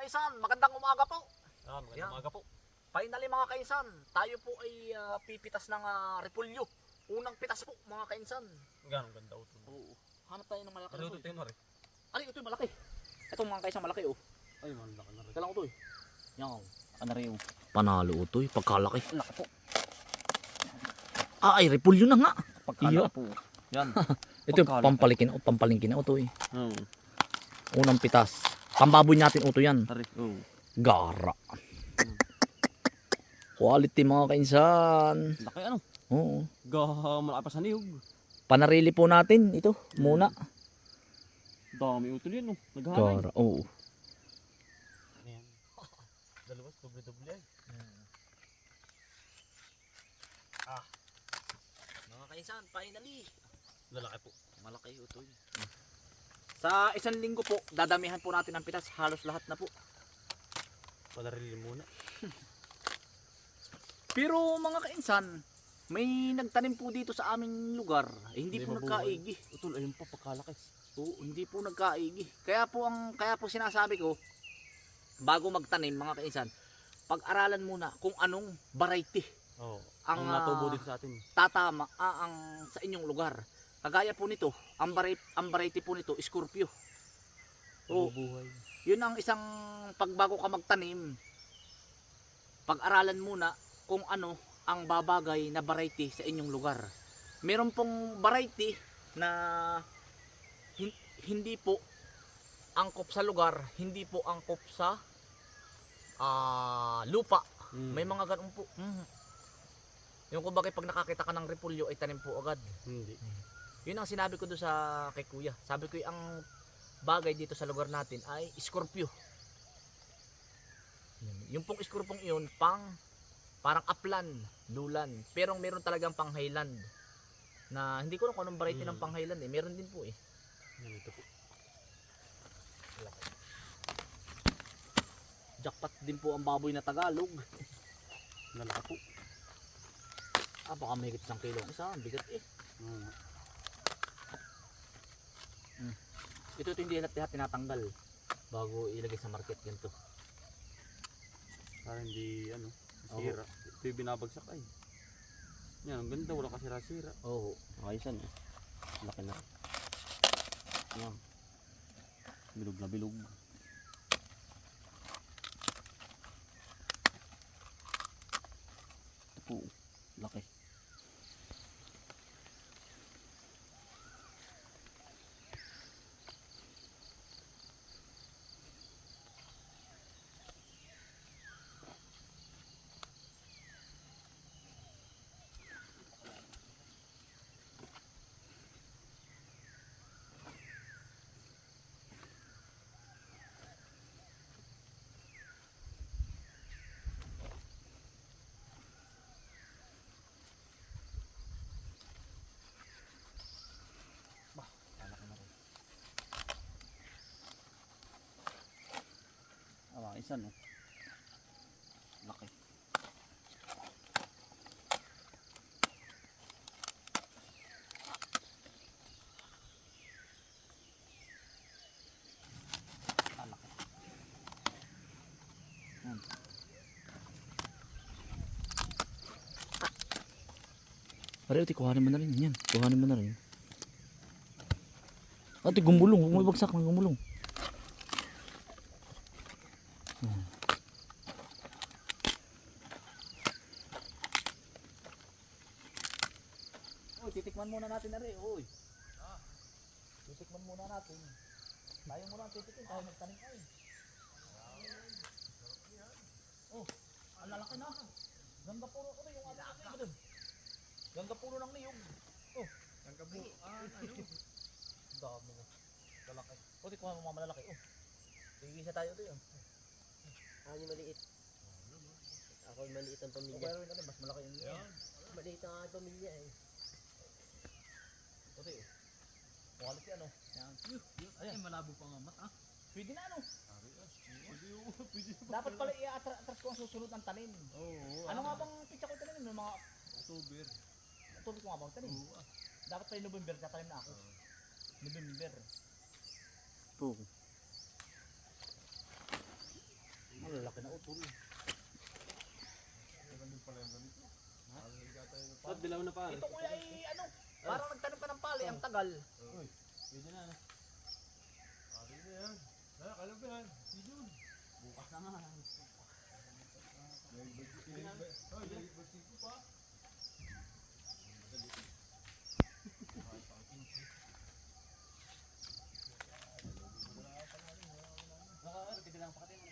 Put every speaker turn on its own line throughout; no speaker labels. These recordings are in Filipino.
Kaisan, magandang umaga po.
Ah, magandang
Yan.
umaga po.
Finally mga kainsan, tayo po ay ah, pipitas ng ah, repulyo. Unang pitas po mga kainsan.
Gano'ng ganda utol.
Oo. Hanap tayo ng malaki.
Ano ito tayo rin?
Ay, ito yung malaki. Ito mga kainsan malaki oh.
Ay, malaki na rin.
Ito lang ito eh. Yan.
Ano rin yung?
Panalo ito eh, pagkalaki.
Laki po.
Ah, ay repulyo na nga.
Pagkala po. Yan.
Ito yung pampalikin o pampalingkin na ito eh.
Oo.
Unang pitas. Pambaboy natin ito yan.
Tari.
Gara. Quality mga kainsan.
Laki ano?
Oo.
Gaha malaki pa sa niyog.
Panarili po natin ito muna.
Dami utol yan oh. Naghahalay.
Gara. Oo.
Dalawas, doble-doble ay.
Ah. Mga kainsan, finally.
Lalaki po.
Malaki ito. Sa isang linggo po, dadamihan po natin ang pitas. Halos lahat na po.
Palarili muna.
Pero mga kainsan, may nagtanim po dito sa aming lugar. Eh, hindi,
Hindi
po
mabuhay.
nagkaigi.
Utol, ayun pa pagkalaki.
Oo, hindi po nagkaigi. Kaya po ang kaya po sinasabi ko, bago magtanim mga kainsan, pag-aralan muna kung anong variety
Oo.
Ang,
Ang, natubo
ah,
dito sa atin.
tatama ah, ang sa inyong lugar. Kagaya po nito, ang variety, ang variety po nito, Scorpio. Oo.
Mabubuhay.
Yun ang isang pagbago ka magtanim, pag-aralan muna kung ano ang babagay na variety sa inyong lugar. Meron pong variety na hin- hindi po angkop sa lugar, hindi po angkop sa ah, lupa.
Mm.
May mga ganun po. Mhm. Yung kumbaga pag nakakita ka ng repulyo ay tanim po agad.
Hindi.
Yun ang sinabi ko doon sa kay kuya. Sabi ko ang bagay dito sa lugar natin ay Scorpio. Yun. Yung pong Scorpiong iyon pang parang upland, lulan. Pero meron talagang pang highland na hindi ko alam kung anong variety
Mm.
ng pang highland eh. Meron din po eh.
Yan ito po.
Jackpot din po ang baboy na Tagalog.
Lalaki po.
Ah, baka may higit isang kilo. Isa, ang bigat eh.
Oo.
Ito ito hindi lahat tinatanggal bago ilagay sa market ganito.
Para hindi ano, sira. Ito yung binabagsak ay. Yan, ang ganda. Wala kasira-sira.
Oo.
Ayos ano. Laki na. Yan. Bilog na bilog. Ito po. Laki. Isa no. Laki. Ah. Yan.
Pare, uti, kuhanin mo na rin. Yan, kuhanin mo na rin. Ate, gumulong. Huwag mo ibagsak ng gumulong. Hmm. Uy, titikman muna natin na rin. Uy. Titikman muna natin. Tayo muna ang titikin. Tayo magtanim ay. Oh, ang lalaki na. Ganda puro ko rin yung ating niyog dun. Ganda puro ng niyog. Oh, ganda po. Ah, ano? Dami mo. Lalaki. O, tikuha mo mga malalaki. Oh. Tigisa tayo ito yun.
Yung maliit. Ako yung maliit ang
O,
pamilya.
pero yun, mas malaki yung yun.
Maliit ang pamilya eh.
Puti oh. Quality ano? Yan. Ayan. malabo pa nga mata. Pwede na ano? Dapat pala i-atras ko ang susunod ng tanim.
Oo.
Ano nga bang pitsa ko tanim? Yung mga
October.
Tuloy ko nga bang tanim? Dapat pa November tatanim na ako. November.
Po. Malaki na utol. Ba't dilaw na pare?
Ito kuya ay ano, parang nagtanim ka ng pali, ang tagal.
Pwede na. ano? Bukas na nga. Naka, pwede lang pakatin mo.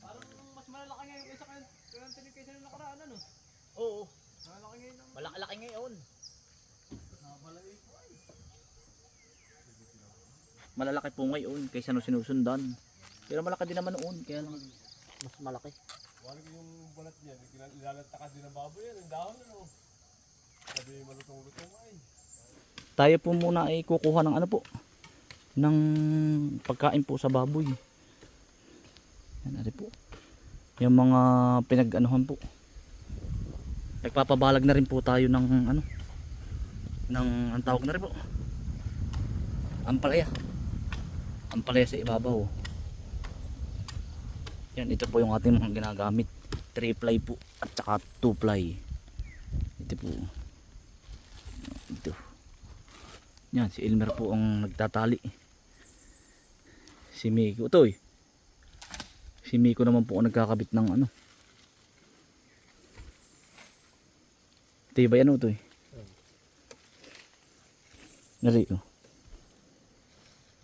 Parang mas malalaki ngayon kaysa kan kaysa tinig kaysa nung nakaraan ano?
Oo,
Malalaki ngayon ang
malaki-laki ngayon.
nabalay ko ay.
Malalaki po ngayon kaysa nung sinusundan. Pero malaki din naman noon, kaya lang mas malaki.
Wala yung balat niya, ilalata din ng baboy yan, ang dahon ano. Sabi malutong-lutong ay.
Tayo po muna ay kukuha ng ano po, ng pagkain po sa baboy. Yan, ari po. Yung mga pinag-anuhan po. Nagpapabalag na rin po tayo ng ano, ng ang tawag na rin po. Ampalaya. Ampalaya sa ibabaw. Yan, ito po yung ating mga ginagamit. 3 ply po at saka 2 ply. Ito po. Ito. Yan, si Elmer po ang nagtatali. Si Miko. Utoy. Si Miko naman po ang nagkakabit ng ano. Tibay ano Utoy? Nari oh.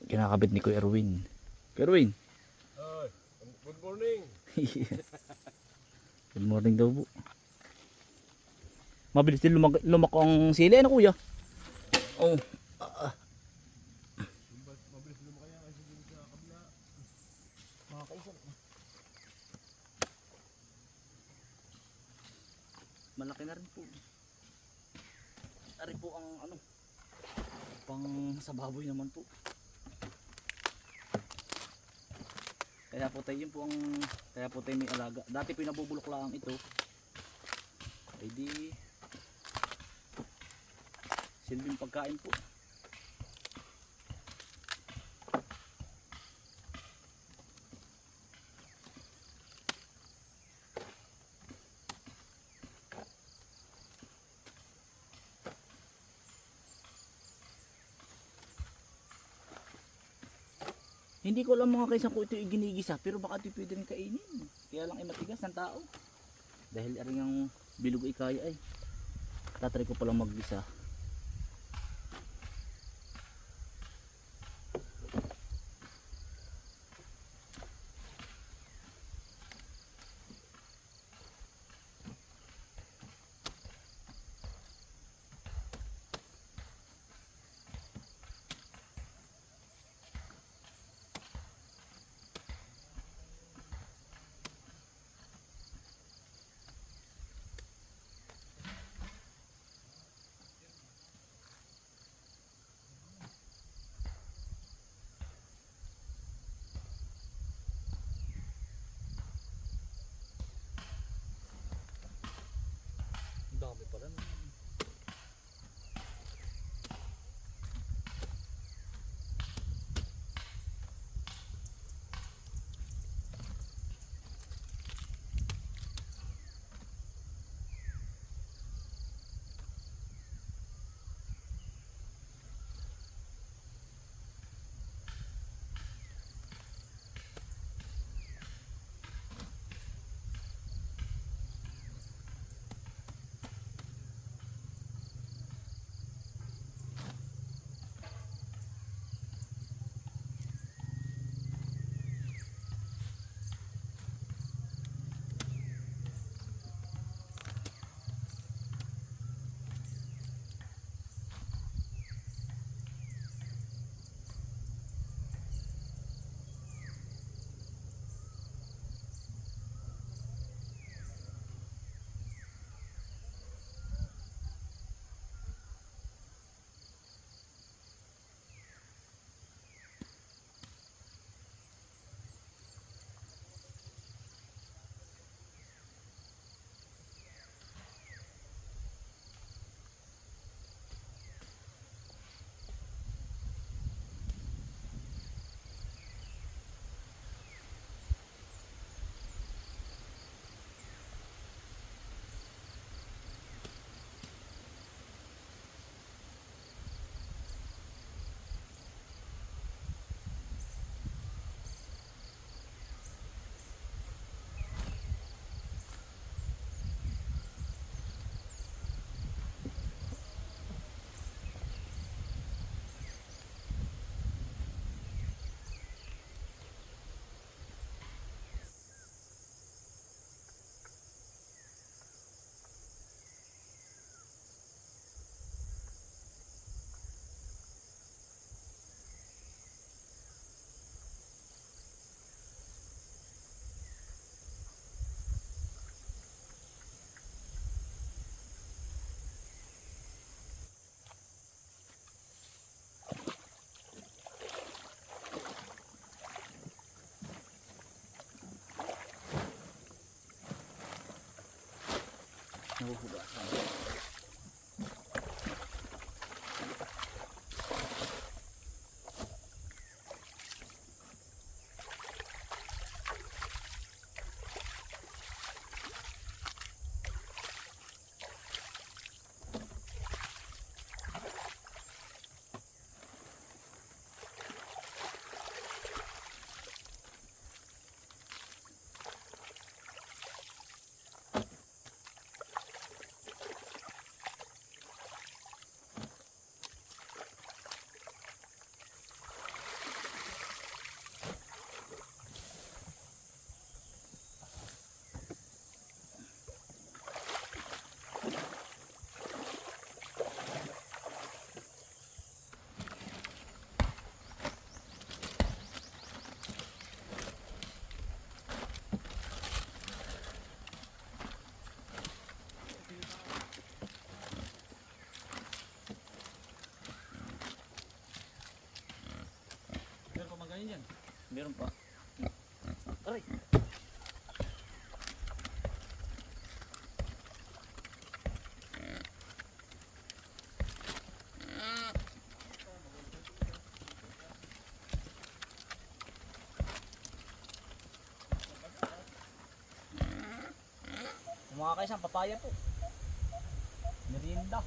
Kinakabit ni Kuya Erwin. Kuya Erwin.
Good morning.
Good morning daw po. Mabilis din lumag lumako ang sili ano kuya? Oh.
Mabilis naman kaya kasi sa kabila.
Mga kaisan. Malaki na rin po. Ari po ang ano. Pang sa baboy naman po. Kaya po tayo yun po ang kaya po tayo may alaga. Dati pinabubulok lang ito. Ay di silbing pagkain po. Hindi ko alam mga kaysa ko ito iginigisa pero baka ito pwede rin kainin. Kaya lang ay matigas ng tao. Dahil aring ang bilog ay kaya ay. Tatry ko palang maggisa. Nahuhugasan.
Meron
Meron pa. Aray. Mga kaisang papaya po. Merienda.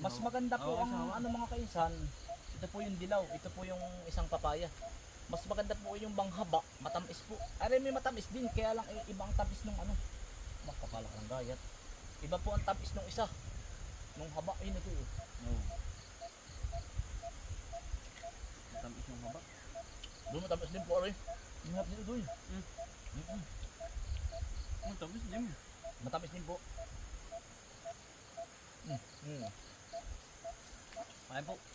Mas maganda po ang ano mga kainsan. Ito po yung dilaw, ito po yung isang papaya. Mas maganda po yung banghaba, matamis po. Aray may matamis din, kaya lang eh, ibang tamis nung ano. Makapala ka ng gayat. Iba po ang tamis nung isa. Nung haba, yun ito eh.
Oo. Matamis yung haba.
Doon matamis din po aray. Ingat dito doon.
Mm.
Mm-mm.
Matamis din.
Matamis din po. Mm. Mm. Kain po.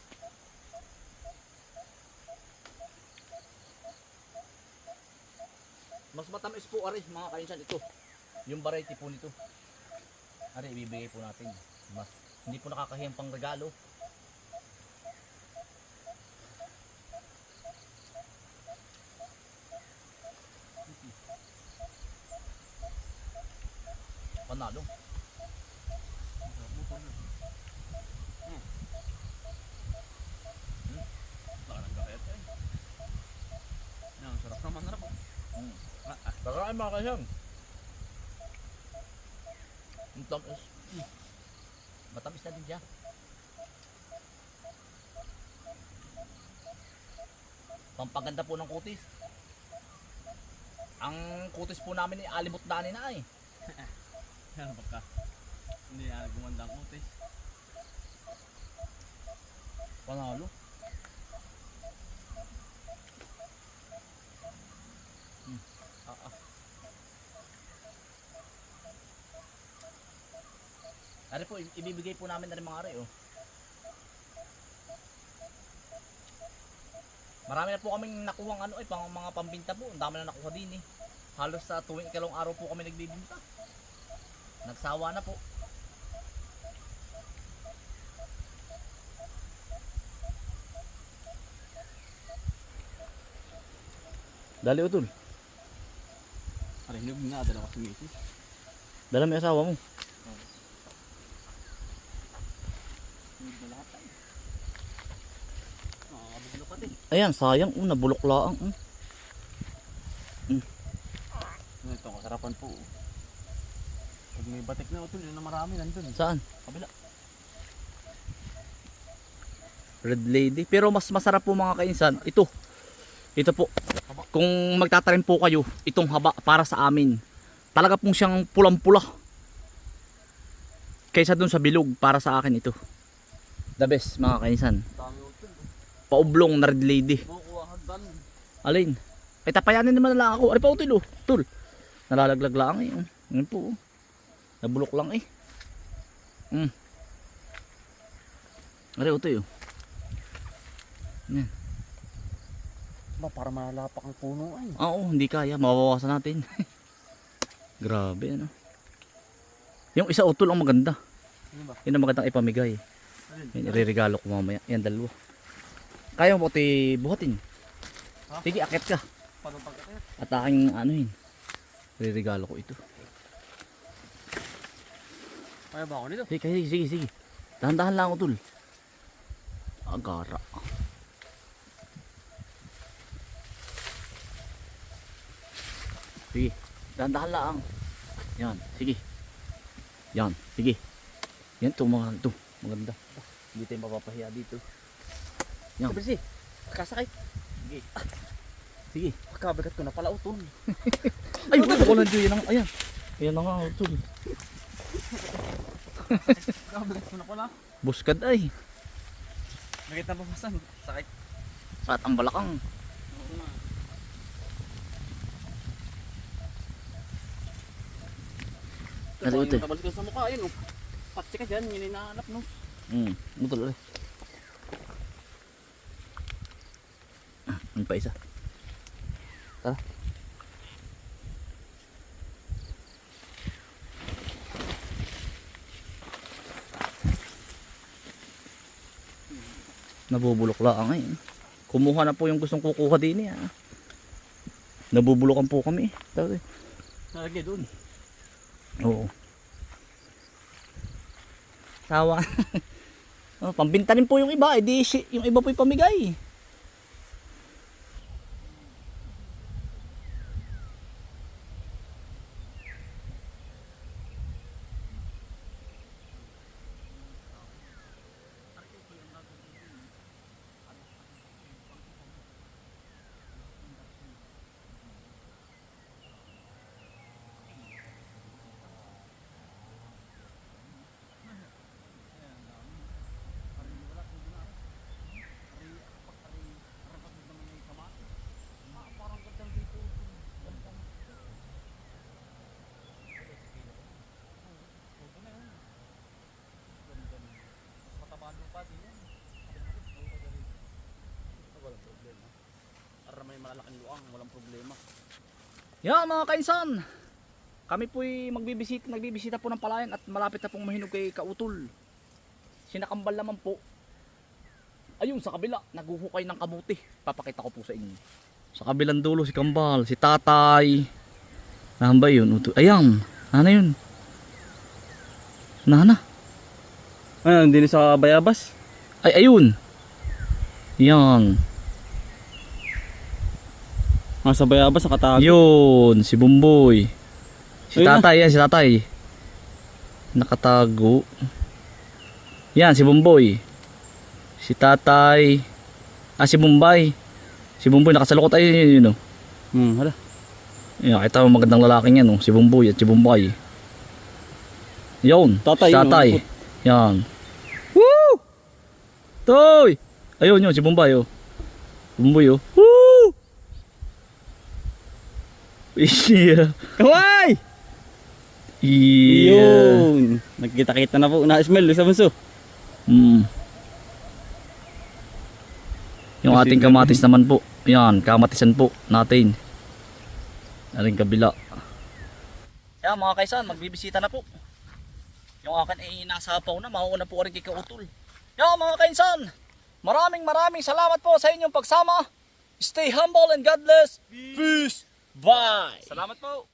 Mas matamis po aray mga kainsan ito. Yung variety po nito. Aray ibibigay po natin. Mas hindi po nakakahiyang pang regalo. Panalo.
Baka nang gayat eh. Yan, sarap naman sarap. oh.
Mm.
Ah, ah.
Kakain mga kasyang. Ang tamis. Matamis na din siya. Pampaganda po ng kutis. Ang kutis po namin ay alimot dani na ay.
Yan, baka. Hindi yan, gumanda ang kutis.
Panalo. Ari po, ibibigay po namin na rin mga ari, oh. Marami na po kaming nakuha ano, eh, pang mga pambinta po. Ang dami na nakuha din, eh. Halos sa tuwing ikalawang araw po kami nagbibinta. Nagsawa na po. Dali utol.
Aray, hinog nga, dalawa si misis.
Dala yung asawa mo.
Hinog na lahat tayo. Nakakabuglo pati.
Ayan, sayang. Oh, nabulok laang. Oh.
Ito, kasarapan po. oh. Pag may batik na utol, yun na marami nandun.
Saan?
Kabila.
Red Lady. Pero mas masarap po mga kainsan. Ito. Ito po. Kung magtatanim po kayo, itong haba para sa amin. Talaga pong siyang pulang-pula. Kaysa dun sa bilog para sa akin ito. The best mga kainsan.
Dami utol.
Paublong na Red Lady. Alin? Ay tapayanin naman na lang ako. Ari pa util oh. Tul. Nalalaglag lang eh. oh. Yan po oh. Nabulok lang eh. Hmm. Ari utoy oh.
Ba, para malapak ang puno ay.
Oo, hindi kaya. Mabawasan natin. Grabe ano. Yung isa utol ang maganda.
Ano ba?
Yun ang magandang ipamigay. Yan, iririgalo ko mamaya. Yan dalawa. Kaya mo pati buhatin.
Ha?
Sige, akit ka.
Paano pagkakaya?
At aking ano yun. Ririgalo ko ito.
Kaya ba ako nito?
Sige, sige, sige, sige. Dahan-dahan lang utol. Agara. Sige, dahan-dahan lang. Yan, sige. Yan, sige. Yan to mga to. Maganda. Hindi tayo mapapahiya dito. Yan.
Sabi si, kasakay.
Sige. Sige.
Pagkabagat ko na pala utol.
Ay, wala ko lang. Yan, ayan. Ayan na nga utol.
Pagkabagat ko na pala.
Buskad ay.
Nakita mo pasan. Sakit.
Saat ang balakang. Ano
Ito,
ito?
yung tabal ko sa mukha, yun oh. Patsi ka dyan, yun yung hinahanap no.
Hmm, utol ulit. Ano pa isa? Tara. Nabubulok lang eh. Kumuha na po yung gustong kukuha din ah. Nabubulokan po kami. Tara eh.
Nalagay doon.
Oo. Tawa. oh, pambinta rin po yung iba. Eh, di, si- yung iba po yung pamigay.
Walang problema. Para may malalaking luang, walang problema.
Yan mga kainsan. Kami po'y magbibisita, nagbibisita po ng palayan at malapit na pong mahinog kay Kautol. Sinakambal naman po. Ayun sa kabila, naguhukay ng kamuti. Papakita ko po sa inyo. Sa kabilang dulo si Kambal, si Tatay. Nahan ba yun? Ayan, nana yun. Nana.
Ah, hindi sa bayabas.
Ay, ayun. Yan.
Ah, sa bayabas, nakatago.
Yun, si Bumboy. Si
Ayun na.
tatay, yan, si tatay. Nakatago. Yan, si Bumboy. Si tatay. Ah, si Bombay. Si Bumboy, nakasalukot ay yun, yun, oh.
Hmm, hala.
Yan, kita mo magandang lalaking yan, oh. Si Bumboy at si Bombay. Yun,
Tatay,
si tatay.
yun,
Yan. Toy! Ayun yun, si Bombay, oh. Bumboy, oh. Woo! Yeah.
Kaway!
Yeah.
Yun. Nagkita-kita na po. Na-smell sa bunso.
Mm. Yung
Kasi-
ating kamatis naman po. Yan, kamatisan po natin. Aring kabila. Yan mga kaisan, magbibisita na po. Yung akin ay nasapaw na, mauuna po rin kay Kautol. Yan mga kaisan, maraming maraming salamat po sa inyong pagsama. Stay humble and God bless. Peace. Bye.
Salamat po.